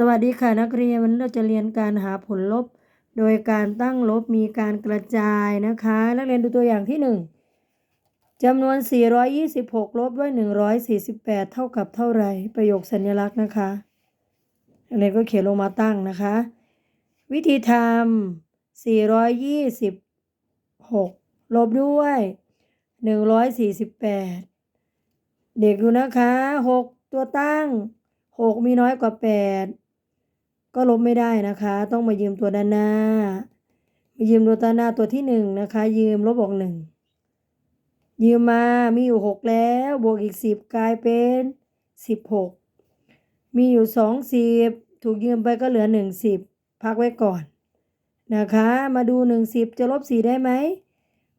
สวัสดีค่ะนักเรียนวันนี้เราจะเรียนการหาผลลบ โดยการตั้งลบมีการกระจายนะคะ นักเรียนดูตัวอย่างที่หนึ่งจำนวน 426 ลบด้วย 148 เท่ากับเท่าไหร่ประโยคสัญลักษณ์นะคะนักเรียนก็เขียนลงมาตั้งนะคะ วิธีทำ426 ลบด้วย 148 เด็กดูนะคะ 6 ตัวตั้ง 6 มีน้อยกว่า 8 ก็ลบไม่ได้นะคะ ต้องมายืมตัวด้านหน้า มายืมตัวด้านหน้าตัวที่1นะคะ ยืมลบออก1ยืมมามีอยู่6แล้วบวกอีก10กลายเป็น16มีอยู่2 10ถูกยืมไปก็เหลือ1 10พักไว้ก่อนนะคะ มาดู1 10จะลบ4ได้ไหม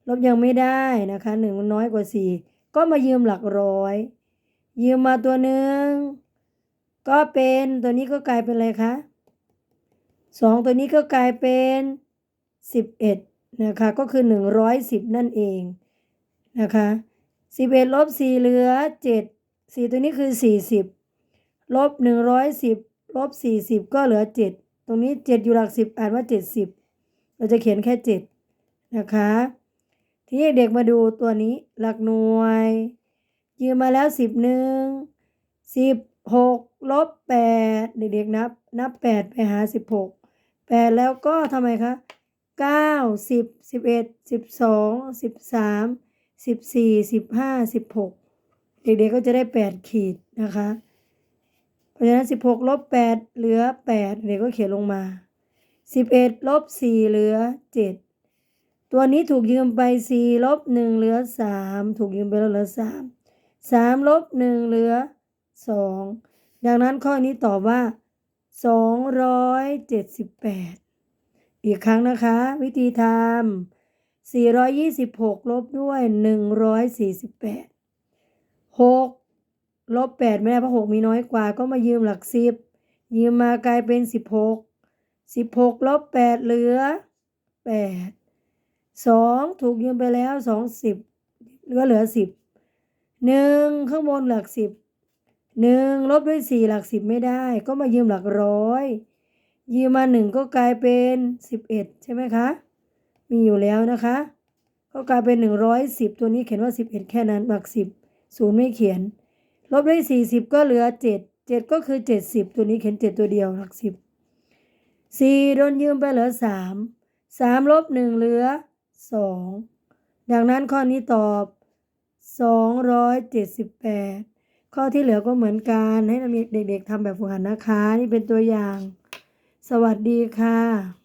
ลบยังไม่ได้นะคะ1มันน้อยกว่า4ก็มายืมหลักร้อย ยืมมาตัวหนึ่งก็เป็นตัวนี้ก็กลายเป็นอะไรคะ สองตัวนี้ก็กลายเป็นสิบเอ็ดนะคะ ก็คือหนึ่งร้อยสิบนั่นเองนะคะสิบเอ็ดลบสี่เหลือเจ็ดสี่ตัวนี้คือสี่สิบลบหนึ่งร้อยสิบลบสี่สิบก็เหลือเจ็ดตรงนี้เจ็ดอยู่หลักสิบอ่านว่าเจ็ดสิบเราจะเขียนแค่เจ็ดนะคะ ทีนี้เด็กมาดูตัวนี้หลักหน่วย ยืมมาแล้วสิบหนึ่งสิบหก ลบแปดเด็กๆนับ นับแปดไปหาสิบหกแปดแล้วก็ทำไมคะเก้าสิบสิบเอ็ดสิบสองสิบสามสิบสี่สิบห้าสิบหกเด็กๆก็จะได้แปดขีดนะคะ เพราะฉะนั้นสิบหกลบแปดเหลือแปดเด็กก็เขียนลงมาสิบเอ็ดลบสี่เหลือเจ็ดตัวนี้ถูกยืมไปสี่ลบหนึ่งเหลือสามถูกยืมไปแล้วเหลือสามสามลบหนึ่งเหลือสอง ดังนั้นข้อนี้ตอบว่าสองร้อยเจ็ดสิบแปดอีกครั้งนะคะ วิธีทำสี่ร้อยยี่สิบหกลบด้วยหนึ่งร้อยสี่สิบแปดหกลบแปดไม่ได้เพราะหกมีน้อยกว่าก็มายืมหลักสิบยืมมากลายเป็นสิบหกสิบหกลบแปดเหลือแปดสองถูกยืมไปแล้วสองสิบเหลือเหลือสิบหนึ่งข้างบนหลักสิบ หนึ่งลบด้วยสี่หลักสิบไม่ได้ ก็มายืมหลักร้อย ยืมมาหนึ่งก็กลายเป็นสิบเอ็ดใช่ไหมคะ มีอยู่แล้วนะคะ ก็กลายเป็นหนึ่งร้อยสิบตัวนี้เขียนว่าสิบเอ็ดแค่นั้นหลักสิบศูนย์ไม่เขียน ลบด้วยสี่สิบก็เหลือเจ็ดเจ็ดก็คือเจ็ดสิบตัวนี้เขียนเจ็ดตัวเดียวหลักสิบสี่โดนยืมไปเหลือสามสามลบหนึ่งเหลือสองดังนั้นข้อนี้ตอบสองร้อยเจ็ดสิบแปด ข้อที่เหลือก็เหมือนกันให้เรียนเด็กๆทำแบบฝึกหัดนะคะ นี่เป็นตัวอย่าง สวัสดีค่ะ